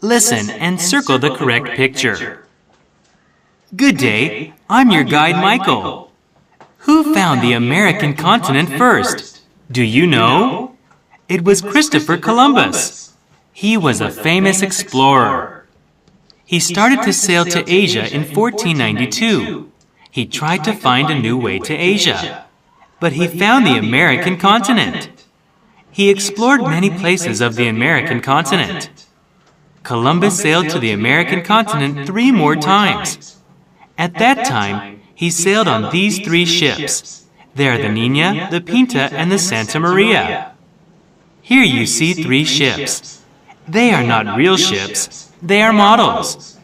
Listen and circle the correct picture. Good day. I'm your guide, Michael. Who found the American continent first? Do you know? It was Christopher Columbus. He was a famous explorer. He started to sail to Asia in 1492. He tried to find a new way to Asia. But he found the American continent. He explored many places of the American continent. Columbus sailed to the American continent three more times. At that time, he sailed on these three ships. They are the Nina, the Pinta, and the Santa Maria. Here you see three ships. They are not real ships, they are models.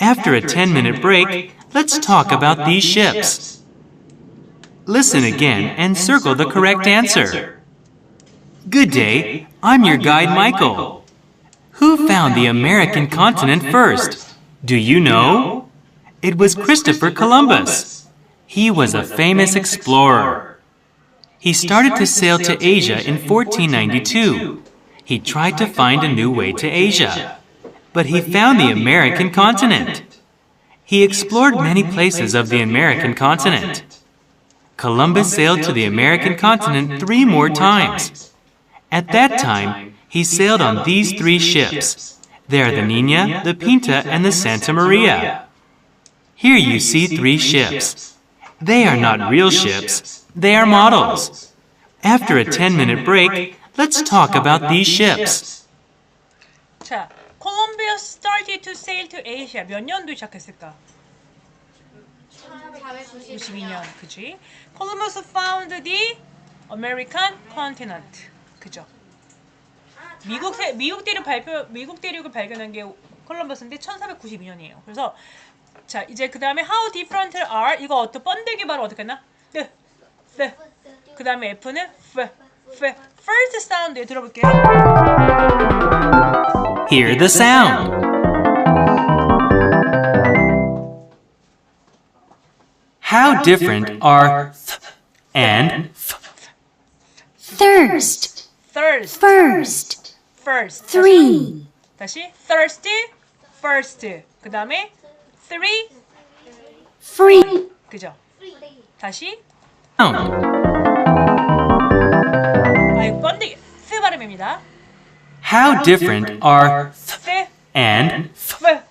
After a 10 minute break, let's talk about these ships. Listen again and circle the correct answer. Good day, I'm your guide Michael. Who found the American continent first? Do you know? It was Christopher Columbus. He was a famous explorer. He started to sail to Asia in 1492. He tried to find a new way to Asia. But he found the American continent. He explored many places of the American continent. Columbus sailed to the American continent three more times. At that time, he sailed on these three ships. They are the Nina, the Pinta, and the Santa Maria. Here you see three ships. They are not real ships, they are models. After a 10 minute break, let's talk about these ships. 자, Columbus started to sail to Asia. 몇 년도에 시작했을까? 92년, 그지? Columbus found the American continent. 그죠? 미국 세, 미국 대륙 발표 미국 대륙을 발견한 게 콜럼버스인데 1492년이에요. 그래서 자, 이제 그 다음에 how different are 이거 어떤 번데기 발음 어떻게 했나? 네. 네. 그 다음에 F는 F. F. First sound 들어볼게요. Hear the sound. How different are th and f? thirst, Thirst. first, First. three, 다시 thirsty, first. 그 다음에 three, free, 그죠? 다시 Sound. 아 이거 번데기 스 발음입니다. How different are th 스, and f? f,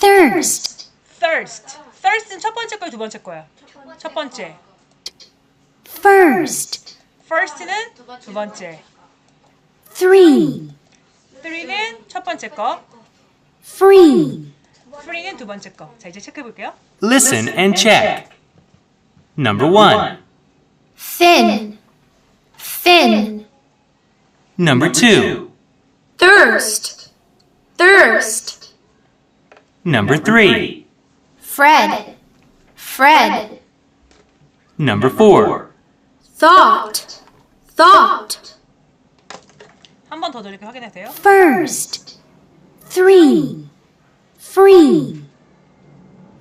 thirst, thirst. thirst는 첫 번째 거예요, 두 번째 거야. 첫 번째. first, first는 두 번째. three, three는 첫 번째 거. free, free는 두 번째 거. 자 이제 체크해 볼게요. Listen and check. Number one. thin, thin, Number two. thirst, thirst, Number three. Fred, Fred, Number four. thought, thought, 한 번 더 들리게 확인하세요. first, three, free,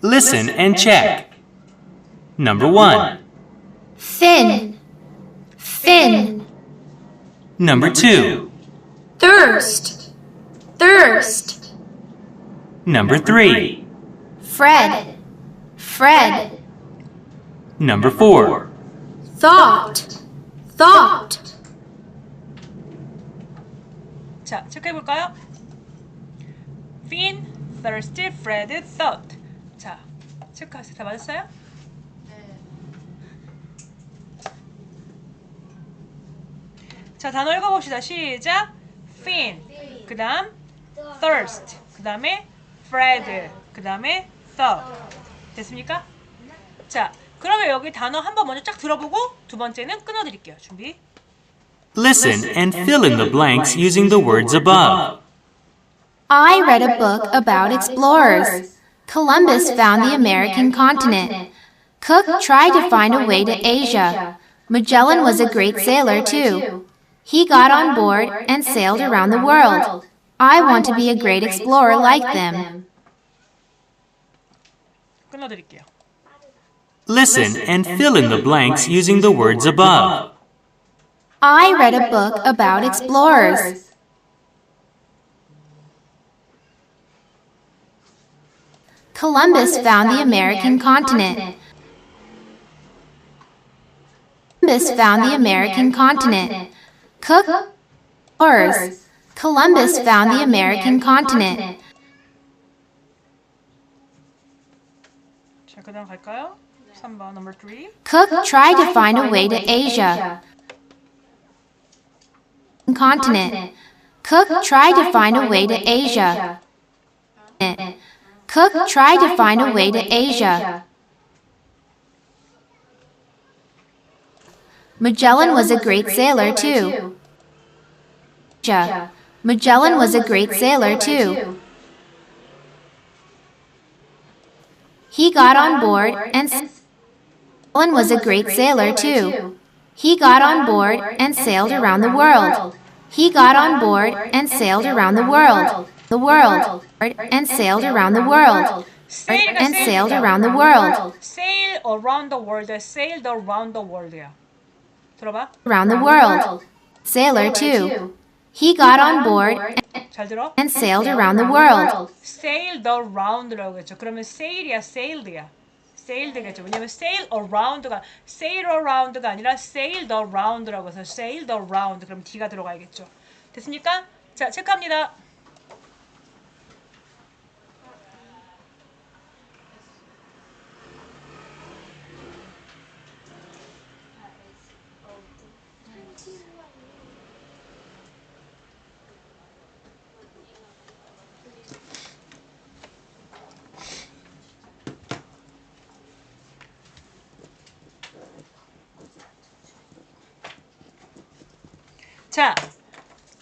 Listen and check. Number one. thin, thin, Number two. thirst, thirst, Number three. Fred, Fred, Number four. thought, thought, 자 체크해 볼까요? Finn, thirsty, Fred, thought. 자 체크하세요. 다 맞았어요? 자 단어 읽어봅시다. 시작. Finn. 그다음 thirst. 그 다음에 Fred. 그 다음에 thought. 됐습니까? 자 그러면 여기 단어 한 번 먼저 쫙 들어보고 두 번째는 끊어드릴게요. 준비. Listen and fill in the blanks using the words above. I read a book about explorers. Columbus found the American continent. Cook tried to find a way to Asia. Magellan was a great sailor, too. He got on board and sailed around the world. I want to be a great explorer like them. 끊어드릴게요. Listen and fill in the blanks using the words above. I read a book about explorers. Columbus found the American continent. Columbus found the American continent. Cook explorers. Columbus found the American continent. 자, 그다음 갈까요? 3번 number 3. Cook tried to find a way to Asia. Continent. Cook tried to find a way to Asia. Cook tried to find a way to Asia. Magellan was a great sailor too. Asia. Magellan was a great sailor too. He got on board and Magellan was a great sailor too. He got on board and sailed around the world. He got on board and sailed around the world. The world. And sailed around the world. sail가 And sailed sail이야. around the world. sail around the world. sailed around the world야. 들어봐. Around the world. Sailor too. He got on board 잘 들어. and sailed around the world. sailed around라고 했죠. 그러면 sail이야, sailed야. Sailed겠죠. 왜냐면 sail around가 sail around가 아니라 sailed around라고 해서 sailed around 그럼 D가 들어가야겠죠. 됐습니까? 자, 체크합니다. 자,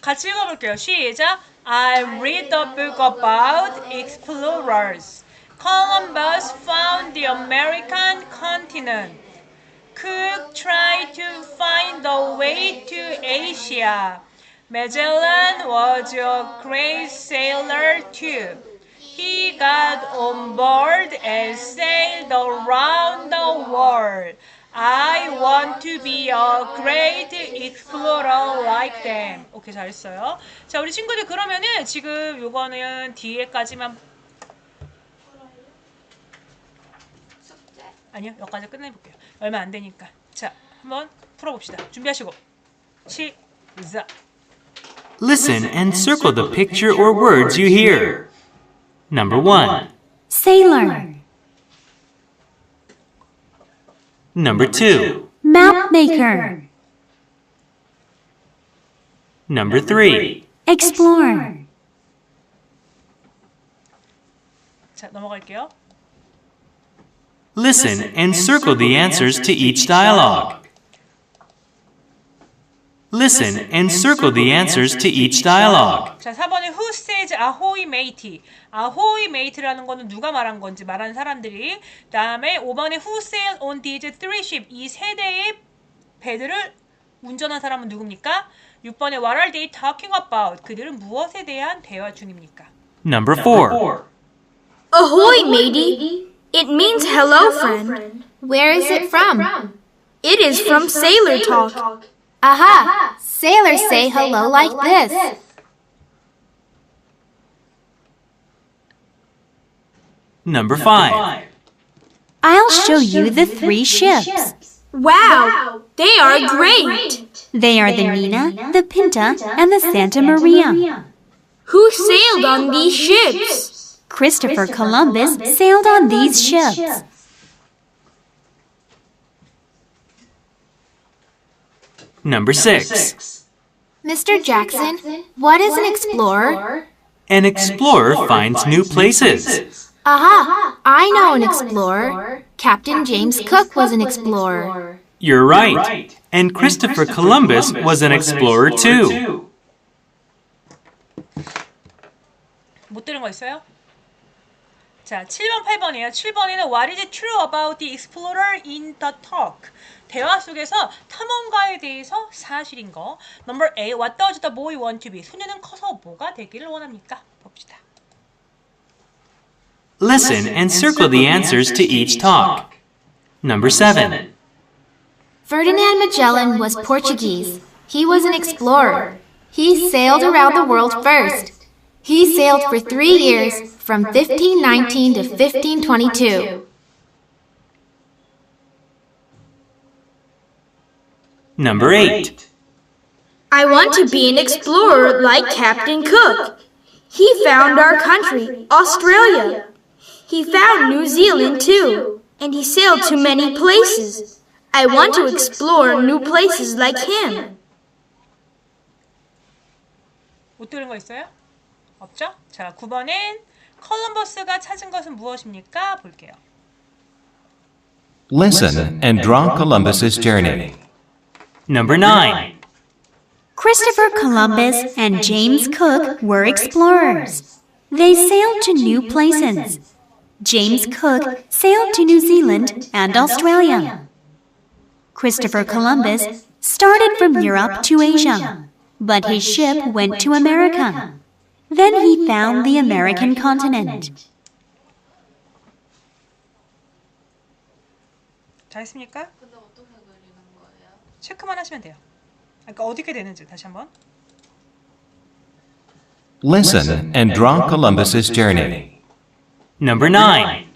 같이 읽어볼게요. 시작. I read the book about explorers. Columbus found the American continent. Cook tried to find the way to Asia. Magellan was a great sailor too. He got on board and sailed around the world. I want to be a great explorer like them. 오케이, 잘했어요. 자, 우리 친구들 그러면은 지금 요거는 뒤에까지만 아니요, 여기까지 끝내볼게요. 얼마 안 되니까. 자, 한번 풀어봅시다. 준비하시고 시작. Listen and circle the picture or words you hear. Number 1. Sailor, Number 2. map maker, Number 3. explorer, 자, 넘어갈게요. Listen and circle the answers to each dialogue. Listen and circle the answers to each dialogue. 자, 4번에 who says ahoy mate. ahoy mate라는 거는 누가 말한 건지 말하는 사람들이. 다음에 5번에 who sailed on these three ships. 이 세 대의 배들을 운전한 사람은 누굽니까? 6번에 what are they talking about. 그들은 무엇에 대한 대화 중입니까? Number 4. Ahoy, matey! It means hello, friend. Where is it from? It is from Sailor Talk. Aha! Sailors, Sailors say, hello, hello like, this. this. Number five. I'll, show, show you the three, ships. ships. Wow, wow. They, are they are great. great. They are they the are Nina, Nina, the Pinta, the Pinta and the Santa, Santa Maria. Maria. Who, Who sailed, sailed on these ships? ships? Christopher, Christopher Columbus, Columbus sailed on these ships. ships. Number 6. Mr. Jackson, what is an explorer? An explorer finds new places. Aha! I know an explorer. Captain James Cook was an explorer. You're right. And Christopher Columbus was an explorer too. 못 들은 거 있어요? 자, 7번, 8번이에요. 7번에는 What is true about the explorer in the talk? 대화 속에서 탐험가에 대해서 사실인 거. Number 8. What does the boy want to be? 소녀는 커서 뭐가 되기를 원합니까? 봅시다. Listen and circle the answers to each talk. Number 7. Ferdinand Magellan was Portuguese. He was an explorer. He sailed around the world first. He sailed for three years, from 1519 to 1522. Number 8. I want to be an explorer like Captain Cook. He found our country, Australia. He found New Zealand too, and he sailed to many places. I want to explore new places like him. 못 들은 거 있어요? 없죠? 자, 9번엔 컬럼버스가 찾은 것은 무엇입니까? 볼게요. Listen and draw Columbus's journey. Number 9. Christopher Columbus and James Cook were explorers. They sailed to new places. James Cook sailed to New Zealand and Australia. Christopher Columbus started from Europe to Asia, but his ship went to America. Then he found the American continent. 잘했습니까? 체크만 하시면 돼요. 그러니까 어떻게 되는지 다시 한번. Listen and draw Columbus's journey. Number 9.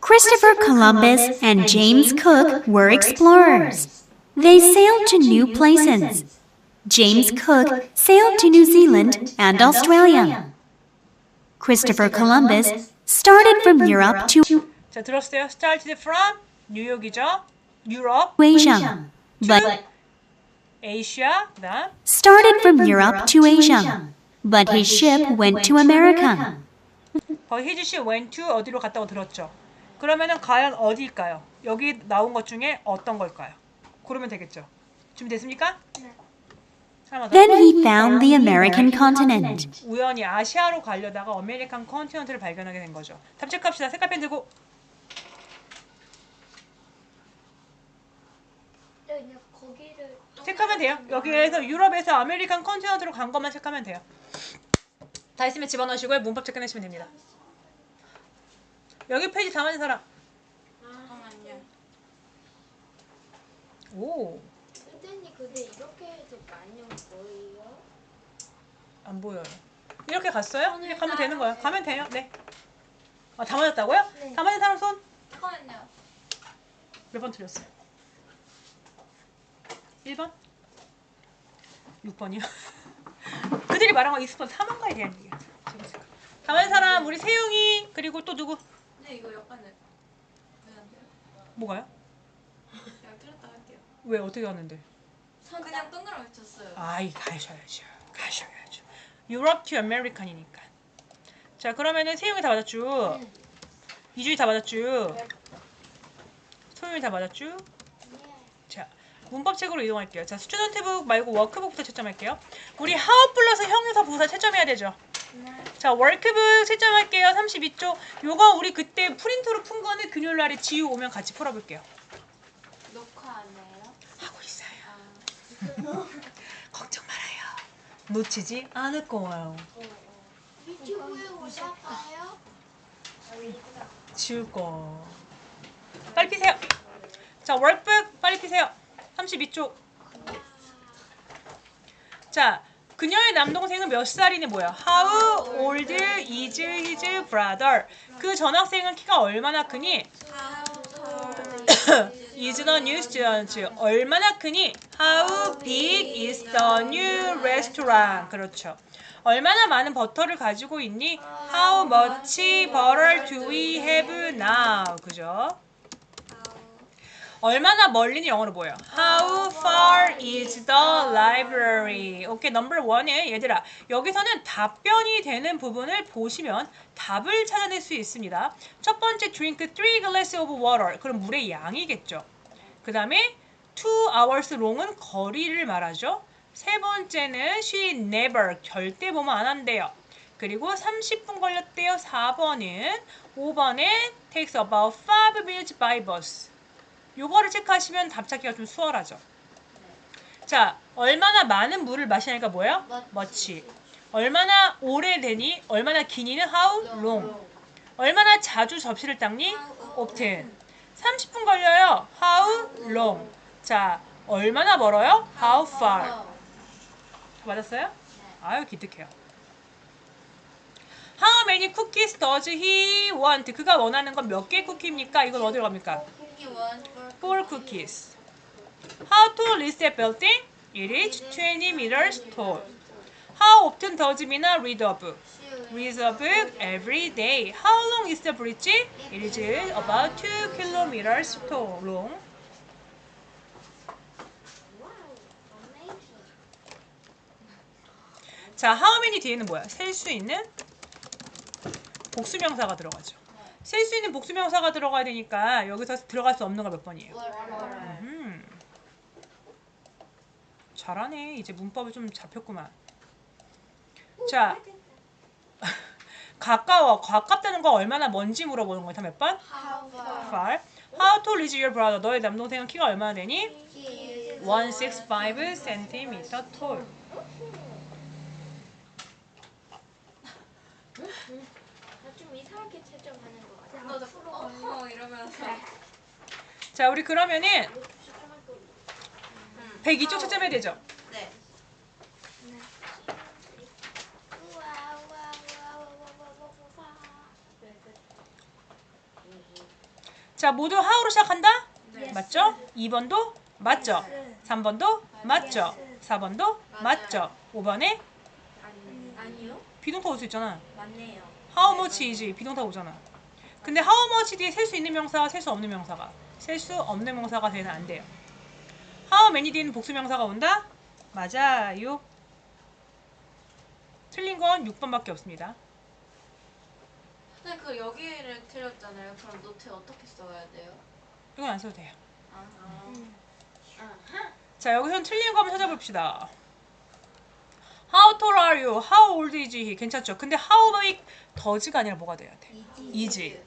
Christopher Columbus and James Cook were explorers. They sailed to new places. James Cook sailed to New Zealand and Australia. Christopher Columbus started from Europe to 자, 들었어요? Started from 뉴욕이죠. 유럽, Asia, but 아시아, 그다음 started from Europe to Asia, but his ship went to America. 거기 희주 씨 went to 어디로 갔다고 들었죠? 그러면은 과연 어디일까요? 여기 나온 것 중에 어떤 걸까요? 고르면 되겠죠. 준비됐습니까? 네. Then he found the American continent. 우연히 아시아로 가려다가 아메리칸 컨티넌트를 발견하게 된 거죠. 답 체크합시다. 색깔펜 들고. 체크하면 돼요. 여기에서 유럽에서 아메리칸 컨티넌트로 간 것만 체크하면 돼요. 다 있으면 집어넣으시고요. 문법 체크내시면 됩니다. 여기 페이지 다 맞은 사람. 오, 선생님 근데 이렇게 해도 많이 올 거예요? 안 보여요. 이렇게 갔어요? 이렇게 가면 되는 거예요. 가면 돼요. 네. 아, 다 맞았다고요? 다 맞은 사람 손? 잠깐만요. 몇 번 틀렸어요? 1번? 6번이요? 그들이 말한 거 20번 사망가에 대한 얘기야. 지금 생각. 다음 사람 우리 세용이 그리고 또 누구? 근데 이거 약간은 왜안 돼요? 뭐가요? 그냥 틀렸다 할게요. 왜 어떻게 하는데? 그냥 동그라미 쳤어요. 아이 가셔야죠. 가셔야죠. 유럽 투 아메리칸이니까. 자 그러면은 세용이 다 맞았죠? 이주희 다 맞았죠? 소영이 다 맞았죠? 자 문법 책으로 이동할게요. 자 스튜던트북 말고 워크북부터 채점할게요. 우리 하우 플러스 형용사 부사 채점해야 되죠? 자 워크북 채점할게요. 32쪽. 요거 우리 그때 프린트로 푼 거는 금요일 날에 지우 오면 같이 풀어볼게요. 녹화 안 해요? 하고 있어요. 걱정 말아요. 놓치지 않을 거예요. 유튜브에 오실까요? 지울 거. 빨리 피세요. 자, 월북 빨리 피세요. 32쪽. 자, 그녀의 남동생은 몇 살이니 뭐야? How old is his brother? 그 전학생은 키가 얼마나 크니? Is the new student? 얼마나 크니? How big is the new restaurant? 그렇죠. 얼마나 많은 버터를 가지고 있니? How much butter do we have now? 그죠? 얼마나 멀리는 영어로 뭐예요? How far is the library? 오케이, 넘버 원에 얘들아 여기서는 답변이 되는 부분을 보시면 답을 찾아낼 수 있습니다. 첫 번째 drink three glass of water. 그럼 물의 양이겠죠. 그 다음에 two hours long은 거리를 말하죠. 세 번째는 she never 절대 뭐뭐 안 한대요. 그리고 30분 걸렸대요. 4번은 5번에 takes about 5 minutes by bus. 요거를 체크하시면 답 찾기가 좀 수월하죠. 자, 얼마나 많은 물을 마시니까 뭐예요? much. 얼마나 오래되니? 얼마나 기니는 how long. 얼마나 자주 접시를 닦니? often. 30분 걸려요. how long. 자, 얼마나 멀어요? how far. 맞았어요? 아유 기특해요. How many cookies does he want? 그가 원하는 건 몇 개의 쿠키입니까? 이건 어디로 갑니까? Four cookies. How tall is that building? It is 20 meters tall. How often does Mina read a book? Reads a book every day. How long is the bridge? It is about 2 kilometers long. 자, how many 뒤에는 뭐야? 셀 수 있는 복수명사가 들어가죠. 셀 수 있는 복수명사가 들어가야 되니까 여기서 들어갈 수 없는 거몇 번이에요? 음. 잘하네. 이제 문법이 좀 잡혔구만. 자, 가까워. 가깝다는 거 얼마나 먼지 물어보는 거야. 다몇 번? far. How tall is your brother? 너의 남동생은 키가 얼마나 되니? 165 cm tall. 나좀 이상하게 채점하는 것 같아. 너도 어머 이러면서 자, 우리 그러면은 채점할 거. 102쪽 채점해야 되죠? 네. 우와 우와 우와 우와 우와 우와. 자, 모두 how로 시작한다? 맞죠? 2번도 맞죠? 3번도 맞죠? 4번도 맞죠? 5번에 아니요. 비동사 올 수 있잖아. 맞네요. How much is 비동사 오잖아. 근데 how much 뒤에 셀 수 있는 명사와 셀 수 없는 명사가 셀 수 없는 명사가 되면 안 돼요. How many 뒤에는 복수 명사가 온다? 맞아요. 틀린 건 6번밖에 없습니다. 근데 그 여기를 틀렸잖아요. 그럼 노트에 어떻게 써야 돼요? 이건 안 써도 돼요. 아, 자, 여기선 틀린 거 한번 찾아봅시다. How tall are you? How old is he? 괜찮죠? 근데 how big does가 아니라 뭐가 돼야 돼? is.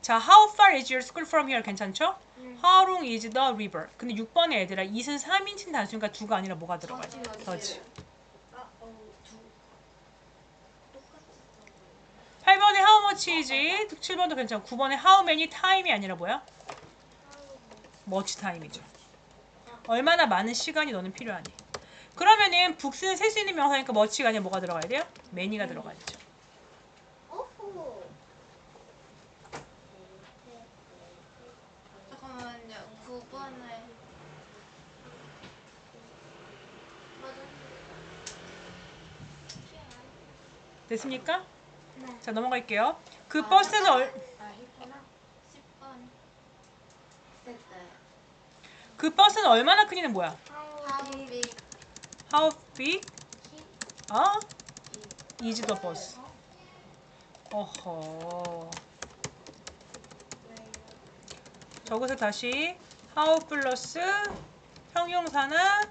자, how far is your school from here? 괜찮죠? How long is the river? 근데 6번에 애들아, it은 3인칭 단수니까 두가 아니라 뭐가 들어가야 돼? does. 8번에 how much is? 7번도 괜찮고 9번에 how many time이 아니라 뭐야? much time이죠. 얼마나 많은 시간이 너는 필요하니? 그러면은 북스는 셀 수 있는 명사니까 much가 아니라 뭐가 들어가야 돼요? many가 들어가야죠. 오호. 잠깐만요. 9번에 됐습니까? 자 넘어갈게요. 그 버스는 얼, 아. 10번 됐어요. 그 버스는 얼마나 크니는 뭐야? How big How big? 아? is the bus? 어허. 저것을 다시 how 플러스 형용사나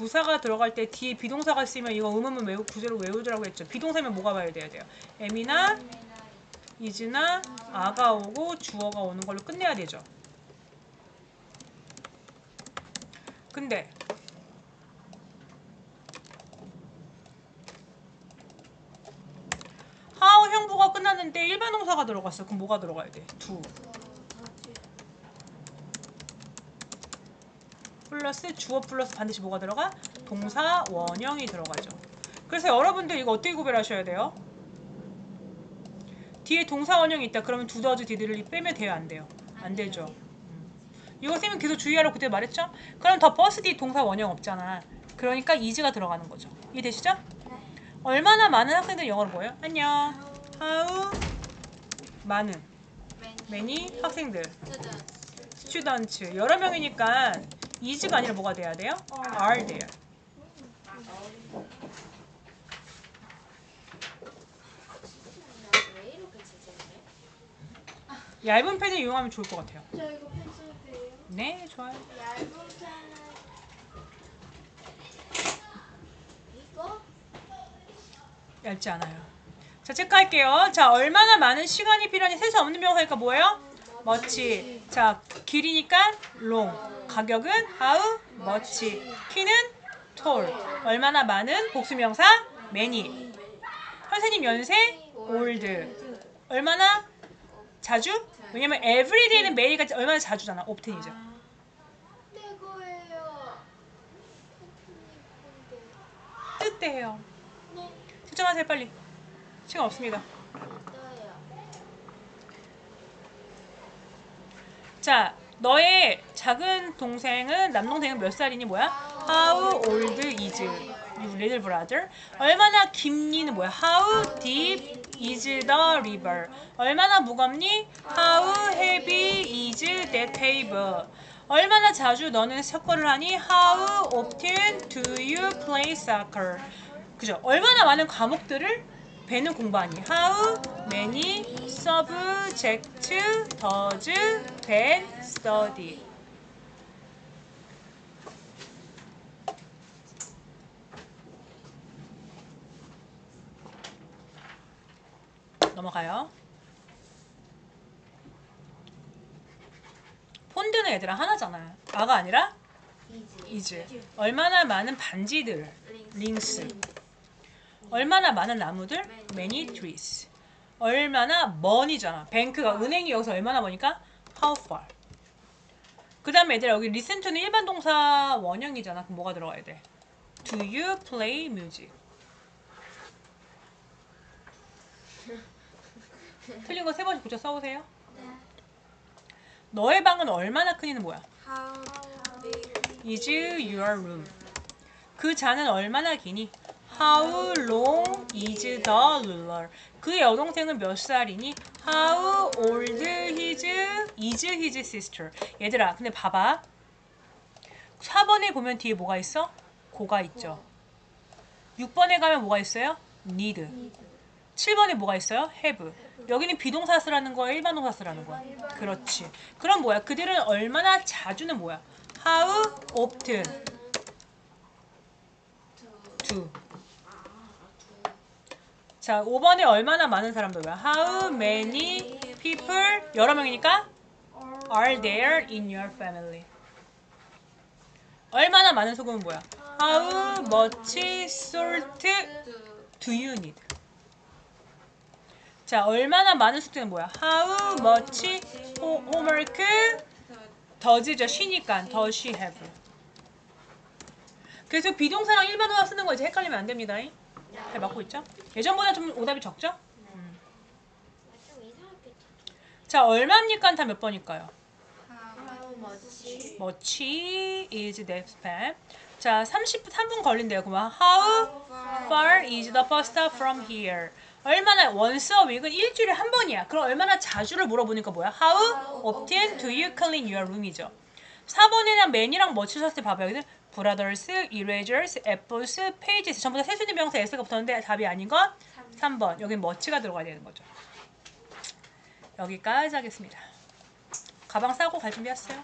부사가 들어갈 때 뒤에 비동사가 쓰면 이거 의문문 외우 구제로 외우더라고 했죠. 비동사면 뭐가 봐야 돼야 돼요? am이나 is나 아가 오고 주어가 오는 걸로 끝내야 되죠. 근데 how 형부가 끝났는데 일반 동사가 들어갔어. 그럼 뭐가 들어가야 돼? do. 플러스 주어 플러스 반드시 뭐가 들어가? 동사 원형이 들어가죠. 그래서 여러분들 이거 어떻게 구별하셔야 돼요? 뒤에 동사 원형이 있다. 그러면 두더즈 디드를 빼면 돼요, 안 돼요? 안 되죠. 음. 이거 쌤은 계속 주의하라고 그때 말했죠? 그럼 더 버스 뒤 동사 원형 없잖아. 그러니까 이즈가 들어가는 거죠. 이해되시죠? 얼마나 많은 학생들이 영어를 뭐예요? 안녕. how 많은 many 학생들 student 스튜던츠 여러 명이니까 is가 아니라 뭐가 돼야 돼요? are 돼요. 왜 이렇게 채점해? 얇은 펜을 이용하면 좋을 것 같아요. 저 이거 펜슬 돼요? 네, 좋아요. 얇은 펜은 이거? 얇지 않아요. 자, 체크할게요. 자, 얼마나 많은 시간이 필요하니 셀수 없는 명사니까 뭐예요? 머치. 자, 길이니까 롱. 가격은 하우 머치. 키는 톨. 얼마나 많은 복수명사 매니. 선생님 연세 올드. 얼마나 자주? 왜냐면 에브리데이는 매일가 얼마나 자주잖아. 옵텐이죠. 뜻대요. 네. 채점하세요 빨리. 시간 없습니다. 자, 너의 작은 동생은 남동생은 몇 살이니 뭐야? How old is your little brother? 얼마나 깊니는 뭐야? How deep is the river? 얼마나 무겁니? How heavy is that table? 얼마나 자주 너는 사커를 하니? How often do you play soccer? 그죠? 얼마나 많은 과목들을 배는 공부하니? How many subjects does Ben study? 넘어가요. 폰드는 얘들아 하나잖아. 아가 아니라 이즈. 얼마나 많은 반지들, 링스. 얼마나 많은 나무들, many trees. 얼마나 먼이잖아. 뱅크가 은행이 여기서 얼마나 머니까 how far. 그 다음에 얘들아 여기 listen to는 일반 동사 원형이잖아. 그럼 뭐가 들어가야 돼? Do you play music? 틀린 거 세 번씩 붙여 써보세요. 너의 방은 얼마나 크니는 뭐야? Is your room? 그 잔은 얼마나 기니? How long is the ruler? 그 여동생은 몇 살이니? How old is, is his sister? 얘들아, 근데 봐봐. 4번에 보면 뒤에 뭐가 있어? 고가 있죠. 6번에 가면 뭐가 있어요? need. 7번에 뭐가 있어요? have. 여기는 비동사 쓰라는 거야, 일반 동사 쓰라는 거야? 그렇지. 그럼 뭐야? 그들은 얼마나 자주는 뭐야? How often do. 자, 5번에 얼마나 많은 사람들 뭐야? How many people 여러 명이니까 are there in your family? 얼마나 많은 소금은 뭐야? How much salt do you need? 자, 얼마나 많은 숙제는 뭐야? How much ho- homework does 쉬니까 does she have? 그래서 비동사랑 일반어가 쓰는 거 이제 헷갈리면 안 됩니다. 잘 맞고 있죠? 예전보다 좀 오답이 적죠? 음. 자, 얼마입니까? 다 몇 번일까요? How much? much is that span? 자, 33분 걸린대요. 그러면 how far is the bus stop from here? 얼마나 once a week은 일주일에 한 번이야. 그럼 얼마나 자주를 물어보니까 뭐야? How often do you clean your room이죠. 4번이랑 man이랑 much 썼을 때 봐봐요. Brothers, erasers, apples, pages 전부 다 세순위 명사 s가 붙었는데 답이 아닌 건 3번. 여기 much가 들어가야 되는 거죠. 여기까지 하겠습니다. 가방 싸고 갈 준비하세요.